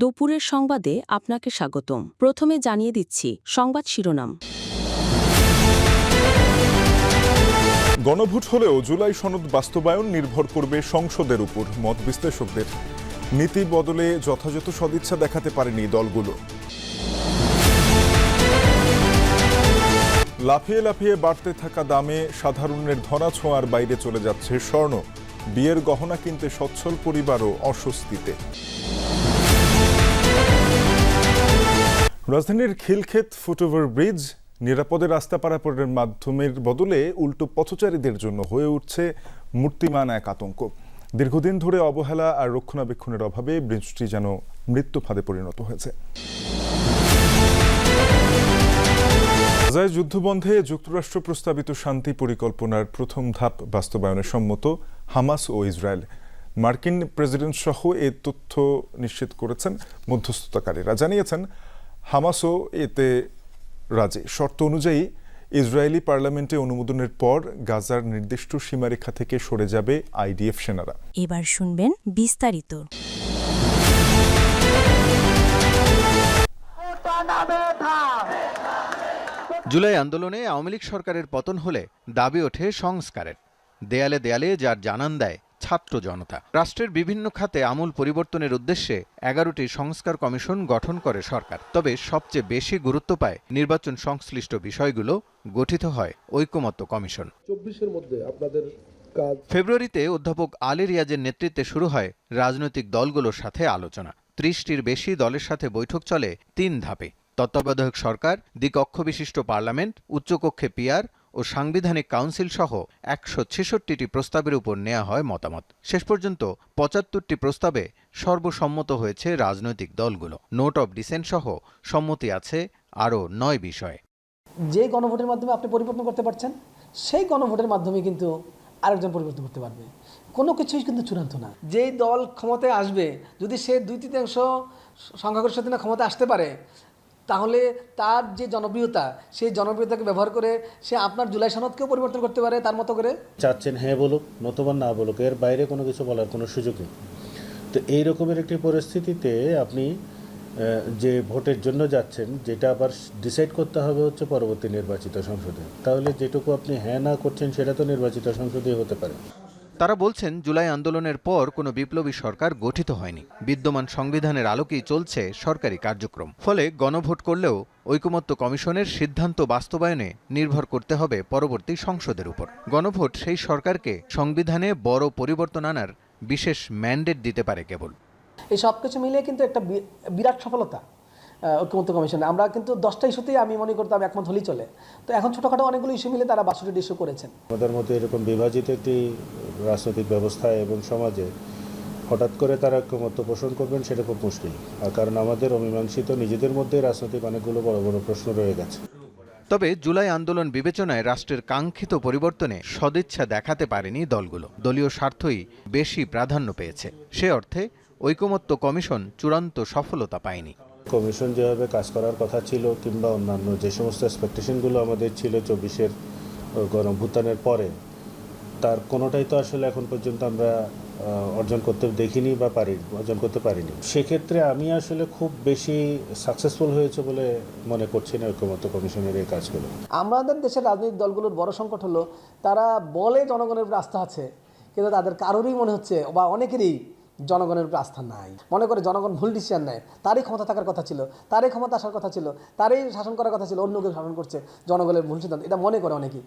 দুপুরের সংবাদে আপনাকে স্বাগতম। প্রথমে জানিয়ে দিচ্ছি সংবাদ শিরোনাম। গণভোট হলেও জুলাই সনদ বাস্তবায়ন নির্ভর করবে সংসদের উপর, মত বিশ্লেষকদের। নীতি বদলে যথাযথ সদিচ্ছা দেখাতে পারেনি দলগুলো। লাফিয়ে লাফিয়ে বাড়তে থাকা দামে সাধারণের ধরা ছোঁয়ার বাইরে চলে যাচ্ছে স্বর্ণ। বিয়ের গহনা কিনতে সচ্ছল পরিবারও অস্বস্তিতে। রাজধানীর খিলক্ষেত ফুটওভার ব্রিজ নিরাপদে রাস্তা পারাপারের মাধ্যমের বদলে উল্টো পথচারীদের জন্য হয়ে উঠছে মূর্তিমান এক আতঙ্ক। দীর্ঘদিন ধরে অবহেলা আর রক্ষণাবেক্ষণের অভাবে ব্রিজটি যেন মৃত্যু ফাঁদে পরিণত হয়েছে। গাজায় যুদ্ধবন্ধে যুক্তরাষ্ট্র প্রস্তাবিত শান্তি পরিকল্পনার প্রথম ধাপ বাস্তবায়নে সম্মত হামাস ও ইসরায়েল। মার্কিন প্রেসিডেন্ট সহ এ তথ্য নিশ্চিত করেছেন মধ্যস্থতাকারীরা। জানিয়েছেন হামাসও এতে রাজি। শর্ত অনুযায়ী ইসরায়েলি পার্লামেন্টে অনুমোদনের পর গাজার নির্দিষ্ট সীমারেখা থেকে সরে যাবে আইডিএফ সেনারা। এবার শুনবেন বিস্তারিত। জুলাই আন্দোলনে আওয়ামী লীগ সরকারের পতন হলে দাবি ওঠে সংস্কারের। দেয়ালে দেয়ালে যার জানান দেয় ছাত্র জনতা। রাষ্ট্রের বিভিন্ন খাতে আমূল পরিবর্তনের উদ্দেশ্যে এগারোটি সংস্কার কমিশন গঠন করে সরকার। তবে সবচেয়ে বেশি গুরুত্ব পায় নির্বাচন সংশ্লিষ্ট বিষয়গুলো গঠিত হয় ঐকমত্য কমিশন। চব্বিশের মধ্যে আপনাদের ফেব্রুয়ারিতে অধ্যাপক আলী রিয়াজের নেতৃত্বে শুরু হয় রাজনৈতিক দলগুলোর সাথে আলোচনা। ত্রিশটির বেশি দলের সাথে বৈঠক চলে তিন ধাপে। তত্ত্বাবধায়ক সরকার দ্বিকক্ষ বিশিষ্ট পার্লামেন্ট উচ্চকক্ষে পিয়ার ও সাংবিধানিক কাউন্সিল সহ একশো ছেষট্টিটি প্রস্তাবের উপর নেওয়া হয় মতামত। শেষ পর্যন্ত পঁচাত্তরটি প্রস্তাবে সর্বসম্মত হয়েছে রাজনৈতিক দলগুলো। নোট অব ডিসেন্ট সহ সম্মতি আছে আরও নয় বিষয়ে। যে গণভোটের মাধ্যমে আপনি পরিবর্তন করতে পারছেন, সেই গণভোটের মাধ্যমে কিন্তু আরেকজন পরিবর্তন করতে পারবে। কোনো কিছুই কিন্তু চূড়ান্ত না। যেই দল ক্ষমতায় আসবে, যদি সে দুই তৃতীয়াংশ সংখ্যাগরিষ্ঠ দিনে ক্ষমতায় আসতে পারে তাহলে তার যে জনপ্রিয়তা, সেই জনপ্রিয়তাকে ব্যবহার করে সে আপনার জুলাই সনদকেও পরিবর্তন করতে পারে তার মতো করে? চাচ্ছেন হ্যাঁ বলুক, নতুবা না বলুক, এর বাইরে কোনো কিছু বলার কোনো সুযোগ নেই। তো এই রকমের একটি পরিস্থিতিতে আপনি যে ভোটের জন্য যাচ্ছেন, যেটা আবার ডিসাইড করতে হবে হচ্ছে পরবর্তী নির্বাচিত সংসদে। তাহলে যেটুকু আপনি হ্যাঁ না করছেন, সেটা তো নির্বাচিত সংসদেই হতে পারে। তারা বলছেন, জুলাই আন্দোলনের পর কোনো বিপ্লবী সরকার গঠিত হয়নি। বিদ্যমান সংবিধানের আলোকেই চলছে সরকারি কার্যক্রম। ফলে গণভোট করলেও ঐকমত্য কমিশনের সিদ্ধান্ত বাস্তবায়নে নির্ভর করতে হবে পরবর্তী সংসদের উপর। গণভোট সেই সরকারকে সংবিধানে বড় পরিবর্তন আনার বিশেষ ম্যান্ডেট দিতে পারে কেবল। এই সব কিছু মিলিয়ে কিন্তু একটা বিরাট সফলতা। ঐক্যমত্য কমিশনে। আমরা কিন্তু দশটা ইস্যুতেই আমি মনে করতাম একমত হলেই চলে। তো এখন ছোটোখাটো অনেকগুলো ইস্যু মিলে তারা বাষট্টি ইস্যু করেছেন। আমাদের মধ্যে এরকম বিভাজিত একটি রাজনৈতিক ব্যবস্থা এবং সমাজে হঠাৎ করে তারা ঐক্যমত্য পোষণ করবেন সেটা খুব মুশকিল। আর কারণ আমাদের অমীমাংসিত নিজেদের মধ্যে রাজনৈতিক অনেকগুলো বড় বড় প্রশ্ন রয়ে গেছে। তবে জুলাই আন্দোলন বিবেচনায় রাষ্ট্রের কাঙ্ক্ষিত পরিবর্তনে সদিচ্ছা দেখাতে পারেনি দলগুলো। দলীয় স্বার্থই বেশি প্রাধান্য পেয়েছে। সে অর্থে ঐকমত্য কমিশন চূড়ান্ত সফলতা পায়নি। কমিশন যেভাবে কাজ করার কথা ছিল কিংবা অন্যান্য যে সমস্ত এক্সপেকটেশনগুলো আমাদের ছিল চব্বিশের গণভূতানের পরে, তার কোনোটাই তো আসলে এখন পর্যন্ত আমরা অর্জন করতে দেখিনি বা পারি, অর্জন করতে পারিনি। সেক্ষেত্রে আমি আসলে খুব বেশি সাকসেসফুল হয়েছে বলে মনে করছি না ঐক্যমত্য কমিশনের এই কাজগুলো। আমাদের দেশের রাজনৈতিক দলগুলোর বড় সংকট হলো, তারা বলে জনগণের আস্থা আছে, কিন্তু তাদের কারোরই মনে হচ্ছে বা অনেকেরই জনগণের উপর আস্থা নাই। মনে করে জনগণ ভুল ডিসিশন নেয়। তারই ক্ষমতা থাকার কথা ছিল তারই ক্ষমতা আসার কথা ছিল তারই শাসন করার কথা ছিল অন্য কেউ শাসন করছে জনগণের ভুল সিদ্ধান্ত। এটা মনে করে অনেকেই।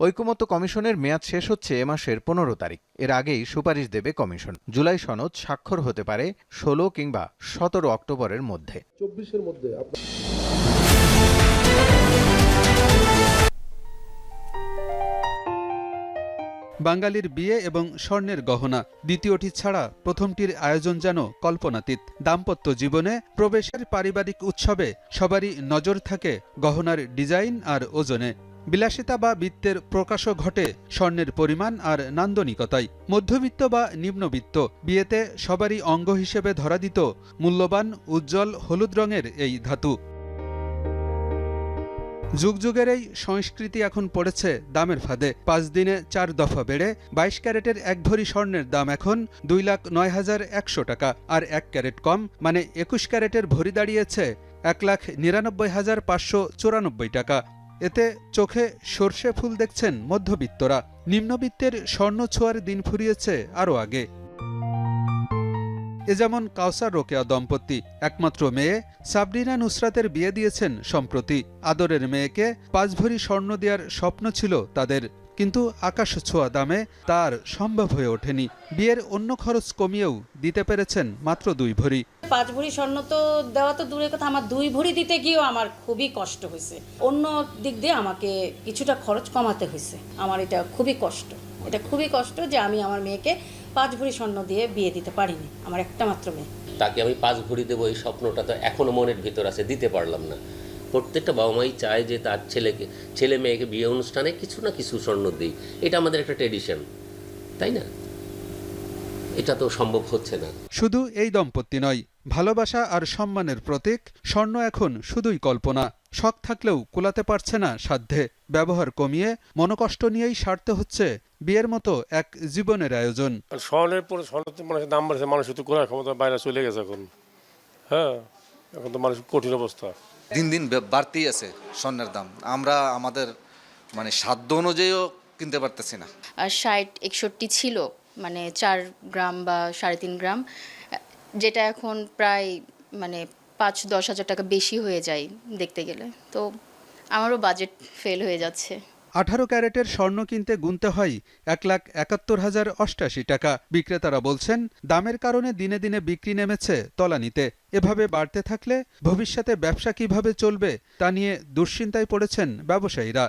ঐকমত্য কমিশনের মেয়াদ শেষ হচ্ছে এ মাসের পনেরো তারিখ। এর আগেই সুপারিশ দেবে কমিশন। জুলাই সনদ স্বাক্ষর হতে পারে ষোলো কিংবা সতেরো অক্টোবরের মধ্যে। চব্বিশের মধ্যে বাঙালির বিয়ে এবং স্বর্ণের গহনা, দ্বিতীয়টি ছাড়া প্রথমটির আয়োজন যেন কল্পনাতীত। দাম্পত্য জীবনে প্রবেশের পারিবারিক উৎসবে সবারই নজর থাকে গহনার ডিজাইন আর ওজনে। বিলাসিতা বা বৃত্তের প্রকাশও ঘটে স্বর্ণের পরিমাণ আর নান্দনিকতায়। মধ্যবিত্ত বা নিম্নবিত্ত বিয়েতে সবারই অঙ্গ হিসেবে ধরা দিত মূল্যবান, উজ্জ্বল, হলুদ রঙের এই ধাতু। যুগ যুগের এই সংস্কৃতি এখন পড়েছে দামের ফাঁদে। পাঁচ দিনে চার দফা বেড়ে বাইশ ক্যারেটের এক ভরি স্বর্ণের দাম এখন দুই লাখ নয় হাজার একশো টাকা, আর এক ক্যারেট কম মানে একুশ ক্যারেটের ভরি দাঁড়িয়েছে এক লাখ নিরানব্বই হাজার পাঁচশো চুরানব্বই টাকা। এতে চোখে সর্ষে ফুল দেখছেন মধ্যবিত্তরা। নিম্নবিত্তের স্বর্ণ ছোঁয়ার দিন ফুরিয়েছে আরও আগে। এ যেমন কাউসার রোকেয়া দম্পতি। একমাত্র মেয়ে সাবরিনা নুসরাতের বিয়ে দিয়েছেন সম্প্রতি। আদরের মেয়েকে পাঁচ ভরি স্বর্ণ দেওয়ার স্বপ্ন ছিল তাদের। কিন্তু আকাশ ছোঁয়া দামে তার সম্ভব হয়ে ওঠেনি। বিয়ের অন্য খরচ কমিয়েও দিতে পেরেছেন মাত্র দুই ভরি। পাঁচ ভরি স্বর্ণ তো দেওয়া তো দূরের কথা। আমার দুই ভরি দিতে গিয়েও আমার খুবই কষ্ট হয়েছে। অন্য দিক দিয়ে আমাকে কিছুটা খরচ কমাতে হয়েছে। আমার এটা খুবই কষ্ট। এটা খুবই কষ্ট যে আমি আমার মেয়েকে পাঁচ ভরি স্বর্ণ দিয়ে বিয়ে দিতে পারিনি আমার একটা মাত্র মেয়ে। তাকে আমি পাঁচ ভরি দেবো এই স্বপ্নটা তো এখনও মনের ভিতর আছে দিতে পারলাম না। প্রত্যেকটা বাবা মাই চায় যে তার ছেলেকে ছেলে মেয়েকে বিয়ে অনুষ্ঠানে কিছু না কিছু স্বর্ণ দিই। এটা আমাদের একটা ট্রেডিশন তাই না? এটা তো সম্ভব হচ্ছে না। শুধু এই দম্পতি নয় ভালোবাসা আর সম্মানের প্রতীক স্বর্ণ এখন শুধুই কল্পনা। শখ থাকলেও কুলাতে পারছে না সাধ্যে। ব্যবহার কমিয়ে মনোকষ্ট নিয়েই সারতে হচ্ছে বিয়ের মতো এক জীবনের আয়োজন। স্বর্ণের পরে স্বর্ণের মানুষের দাম বাড়ছে মানুষ তো করার ক্ষমতা বাইরে চলে গেছে এখন। হ্যাঁ এখন তো মানুষ কঠিন অবস্থা। দিন দিন বাড়তেই আছে স্বর্ণের দাম। আমরা আমাদের মানে সাধ্য অনুযায়ীও কিনতে পারতেছি না। আর ষাট একষট্টি ছিল মানে চার গ্রাম বা সাড়ে তিন গ্রাম। যেটা এখন প্রায় মানে পাঁচ দশ হাজার টাকা বেশি হয়ে যায় দেখতে গেলে। তো আমারও বাজেট ফেল হয়ে যাচ্ছে। আঠারো ক্যারেটের স্বর্ণ কিনতে গুনতে হয় এক লাখ একাত্তর হাজার অষ্টাশি টাকা। বিক্রেতারা বলছেন দামের কারণে দিনে দিনে বিক্রি নেমেছে তলানিতে। এভাবে বাড়তে থাকলে ভবিষ্যতে ব্যবসা কীভাবে চলবে তা নিয়ে দুশ্চিন্তায় পড়েছেন ব্যবসায়ীরা।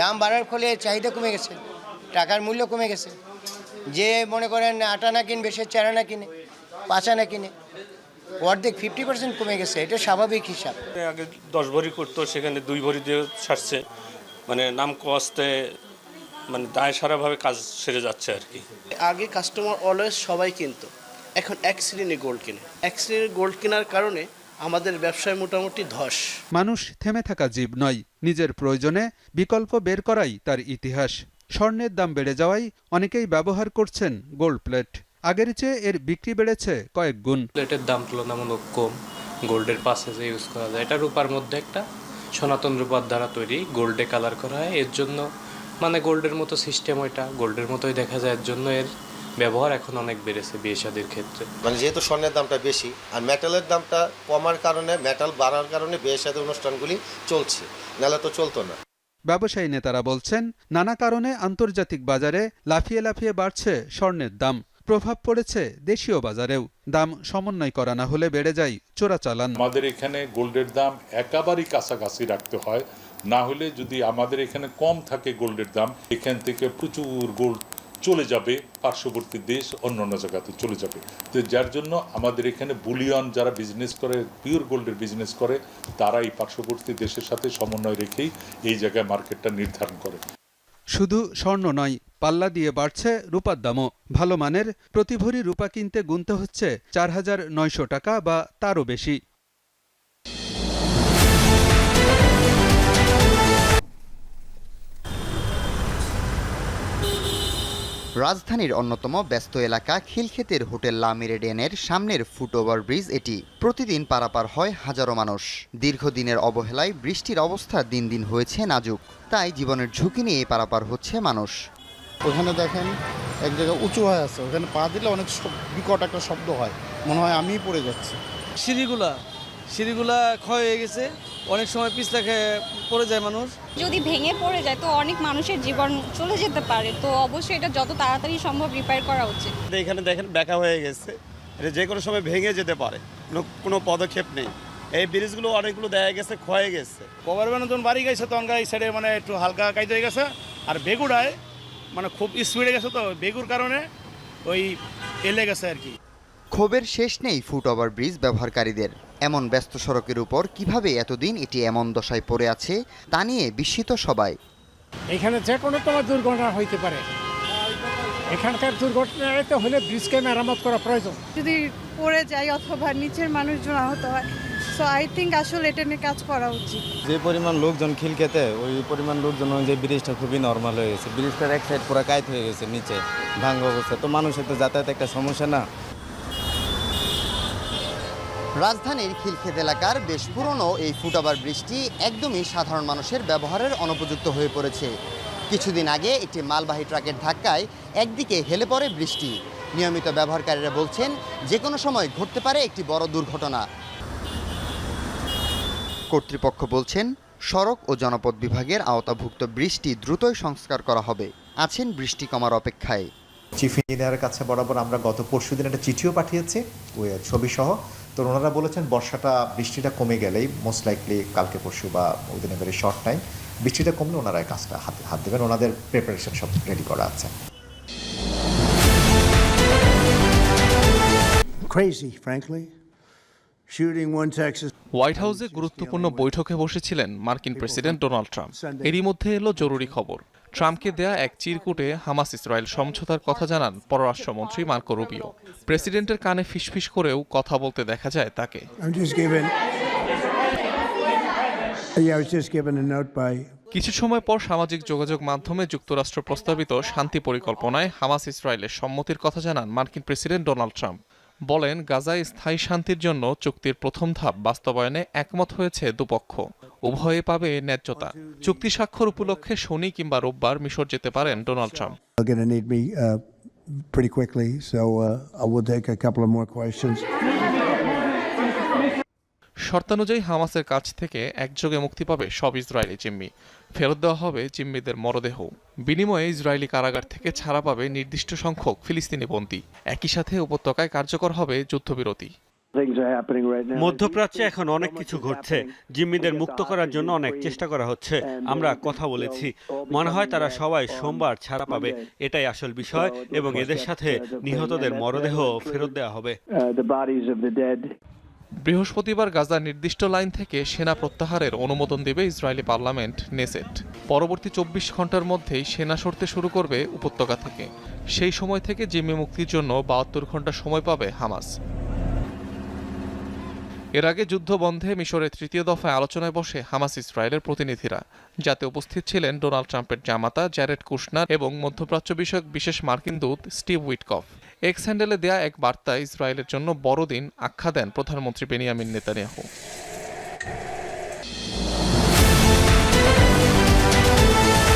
দাম বাড়ার ফলে চাহিদা কমে গেছে টাকার মূল্য কমে গেছে। যে মনে করেন আটানা কিনবে সে চারা না কিনে পাঁচানা কিনে। অর্ধেক ফিফটি পার্সেন্ট কমে গেছে এটা স্বাভাবিক হিসাব। আগে দশ ভরি করতো সেখানে দুই ভরি দিয়ে সারছে মানে নাম কস্তে মানে দায় সারাভাবে কাজ সেরে যাচ্ছে আর কি। আগে কাস্টমার অলওয়েজ সবাই কিনতো। এখন এক শ্রেণি গোল্ড কিনে। এক শ্রেণির গোল্ড কেনার কারণে আমাদের ব্যবসায় মোটামুটি ধস। মানুষ থেমে থাকা জীব নয় নিজের প্রয়োজনে বিকল্প বের করাই তার ইতিহাস। স্বর্ণের দাম বেড়ে যাওয়ায় অনেকেই ব্যবহার করছেন গোল্ড প্লেট আগের চেয়ে এর বিক্রি বেড়েছে কয়েক গুণ। প্লেটের দাম তুলনামূলক কম। গোল্ডের পাশে যে ইউজ করা যায় এটা রূপার মধ্যে একটা সনাতন রূপার দ্বারা তৈরি গোল্ডে কালার করা হয়। এর জন্য মানে গোল্ডের মতো সিস্টেম ওইটা গোল্ডের মতোই দেখা যায়। এর জন্য এর ব্যবহার এখন অনেক বেড়েছে বিয়ে শাদির ক্ষেত্রে। মানে যেহেতু স্বর্ণের দামটা বেশি আর মেটালের দামটা কমার কারণে মেটাল বাড়ার কারণে বিয়ে সাথে অনুষ্ঠানগুলি চলছে। নাহলে তো চলতো না। ব্যবসায়ী নেতারা বলছেন নানা কারণে আন্তর্জাতিক বাজারে লাফিয়ে লাফিয়ে বাড়ছে স্বর্ণের দাম। প্রভাব পড়েছে দেশীয় বাজারেও। দাম সমন্বয় করা না হলে বেড়ে যায় চোরাচালান। আমাদের এখানে গোল্ডের দাম একেবারেই কাছাকাছি রাখতে হয়। না হলে যদি আমাদের এখানে কম থাকে গোল্ডের দাম, এখান থেকে প্রচুর গোল্ড চলে যাবে, পার্শ্ববর্তী দেশ অন্য অন্য জায়গাতে চলে যাবে। তো যার জন্য আমাদের এখানে বুলিয়ন যারা বিজনেস করে পিওর গোল্ডের বিজনেস করে তারা এই পার্শ্ববর্তী দেশের সাথে সমন্বয় রেখেই এই জায়গায় মার্কেটটা নির্ধারণ করে। শুধু স্বর্ণ নয়, পাল্লা দিয়ে বাড়ছে রূপার দামও। ভালো মানের প্রতিভরি রূপা কিনতে গুনতে হচ্ছে চার হাজার নয়শো টাকা বা তারও বেশি। রাজধানীর অন্যতম ব্যস্ত এলাকা খিলক্ষেতের হোটেল লা মেরিডিয়ানের সামনের ফুটওভার ব্রিজ এটি। প্রতিদিন পারাপার হয় হাজারো মানুষ। দীর্ঘদিনের অবহেলায় বৃষ্টির অবস্থা দিন দিন হয়েছে নাজুক। তাই জীবনের ঝুঁকি নিয়ে পারাপার হচ্ছে মানুষ। ওখানে দেখেন এক জায়গায় উঁচু হয়ে আছে। ওখানে পা দিলে অনেক বিকট একটা শব্দ হয়। মনে হয় আমিই পড়ে যাচ্ছি। সিঁড়িগুলা? সিঁড়িগুলা ক্ষয় হয়ে গেছে অনেক সময় পিছলা খেয়ে পড়ে যায় মানুষ। যদি ভেঙে পড়ে যায় তো অনেক মানুষের জীবন চলে যেতে পারে। তো অবশ্যই এটা যত তাড়াতাড়ি সম্ভব রিপেয়ার করা উচিত। এখানে দেখেন ব্যাকা হয়ে গেছে। এটা যে কোনো সময় ভেঙে যেতে পারে কোনো কোনো পদক্ষেপ নেই। এই ব্রিজগুলো অনেকগুলো দেখা গেছে ক্ষয়ে গেছে। গভর্নমেন্ট যখন বাড়ি গেছে তখন এই সাইডে মানে একটু হালকা কাইতে হয়ে গেছে। আর বেগুড়ায় মানে খুব স্পিডে গেছে তো বেগুর কারণে ওই এলে গেছে আর কি। ক্ষোভের শেষ নেই ফুটওভার ব্রিজ ব্যবহারকারীদের। এমন ব্যস্ত সড়কের উপর কীভাবে এতদিন এটি এমন দশায় পড়ে আছে তা নিয়ে বিস্মিত সবাই। এখানে যে কোনো তোমার দুর্ঘটনা হইতে পারে। এখানকার দুর্ঘটনা তো হলে ব্রিজকে মেরামত করা প্রয়োজন। যদি পড়ে যায় অথবা নিচের মানুষজন আহত হয় সো আই থিঙ্ক আসলে এটা নিয়ে কাজ করা উচিত। যে পরিমাণ লোকজন খিলকেতে ওই পরিমাণ লোকজন যে ব্রিজটা খুবই নর্মাল হয়ে গেছে। ব্রিজটার এক সাইড পুরো কাইত হয়ে গেছে নিচে ভাঙ্গা অবস্থা। তো মানুষের তো যাতায়াত একটা সমস্যা না। রাজধানীর খিলক্ষেত এলাকার বেশ পুরনো এই ফুটওভার ব্রিজটি একদমই সাধারণ মানুষের ব্যবহারের অনুপযুক্ত হয়ে পড়েছে। কিছুদিন আগে একটি মালবাহী ট্রাকের ধাক্কায় একদিকে হেলে পড়ে বৃষ্টি নিয়মিত ব্যবহারকারীরা বলছেন যে কোনো সময় ঘটতে পারে একটি বড় দুর্ঘটনা। কর্তৃপক্ষ বলছেন, সড়ক ও জনপদ বিভাগের আওতাভুক্ত বৃষ্টি দ্রুতই সংস্কার করা হবে। আছেন বৃষ্টি কমার অপেক্ষায়। চিফ ইঞ্জিনিয়ারের কাছে বরাবর আমরা গত পরশু দিন একটা চিঠিও পাঠিয়েছি। ছবি সহ তো ওনারা বলেছেন বর্ষাটা বৃষ্টিটা কমে গেলেই মোস্ট লাইকলি কালকে পরশু বা ওই দিনে ভেরি শর্ট টাইম বৃষ্টিটা কমলে ওনারা এই কাজটা হাতে হাত দেবেন ওনাদের প্রিপারেশন সব রেডি করা আছে। Crazy, frankly. হোয়াইট হাউসে গুরুত্বপূর্ণ বৈঠকে বসেছিলেন মার্কিন প্রেসিডেন্ট ডোনাল্ড ট্রাম্প। এরই মধ্যে এলো জরুরি খবর। ট্রাম্পকে দেয়া এক চিরকুটে হামাস ইসরায়েল সমঝোতার কথা জানান পররাষ্ট্রমন্ত্রী মার্কো রুবিও। প্রেসিডেন্টের কানে ফিসফিস করেও কথা বলতে দেখা যায় তাকে। কিছু সময় পর সামাজিক যোগাযোগ মাধ্যমে যুক্তরাষ্ট্র প্রস্তাবিত শান্তি পরিকল্পনায় হামাস ইসরায়েলের সম্মতির কথা জানান মার্কিন প্রেসিডেন্ট ডোনাল্ড ট্রাম্প। বলেন গাজায় স্থায়ী শান্তির জন্য চুক্তির প্রথম ধাপ বাস্তবায়নে একমত হয়েছে দুপক্ষ। উভয়ে পাবে ন্যায্যতা। চুক্তি স্বাক্ষর উপলক্ষে শনি কিংবা রোববার মিশর যেতে পারেন Donald Trump. Uh, pretty quickly, so uh, I will take a couple of more questions. শর্তানুযায়ী হামাসের কাছ থেকে একযোগে মুক্তি পাবে সব ইসরায়েলি জিম্মি। ফেরত দেওয়া হবে জিম্মিদের মরদেহ। বিনিময়ে ইসরায়েলি কারাগার থেকে ছাড়া পাবে নির্দিষ্ট সংখ্যক ফিলিস্তিনি বন্দী। একই সাথে উপত্যকায় কার্যকর হবে যুদ্ধবিরতি। মধ্যপ্রাচ্যে এখন অনেক কিছু ঘটছে। জিম্মিদের মুক্ত করার জন্য অনেক চেষ্টা করা হচ্ছে। আমরা কথা বলেছি। মনে হয় তারা সবাই সোমবার ছাড়া পাবে। এটাই আসল বিষয় এবং এদের সাথে নিহতদের মরদেহ ফেরত দেওয়া হবে। বৃহস্পতিবার গাজার নির্দিষ্ট লাইন থেকে সেনা প্রত্যাহারের অনুমোদন দেবে ইসরায়েলি পার্লামেন্ট নেসেট। পরবর্তী চব্বিশ ঘণ্টার মধ্যেই সেনা সরতে শুরু করবে উপত্যকা থেকে। সেই সময় থেকে জিম্মি মুক্তির জন্য বাহাত্তর ঘণ্টা সময় পাবে হামাস। এর আগে যুদ্ধ বন্ধে মিশরের তৃতীয় দফায় আলোচনায় বসে হামাস ইসরায়েলের প্রতিনিধিরা। যাতে উপস্থিত ছিলেন ডোনাল্ড ট্রাম্পের জামাতা জ্যারেড কুশনার এবং মধ্যপ্রাচ্য বিষয়ক বিশেষ মার্কিন দূত স্টিভ উইটকফ। এক্স হ্যান্ডেলে দেয়া এক বার্তায় ইসরায়েলের জন্য বড়দিন আখ্যা দেন প্রধানমন্ত্রী বেনিয়ামিন নেতানিয়াহু।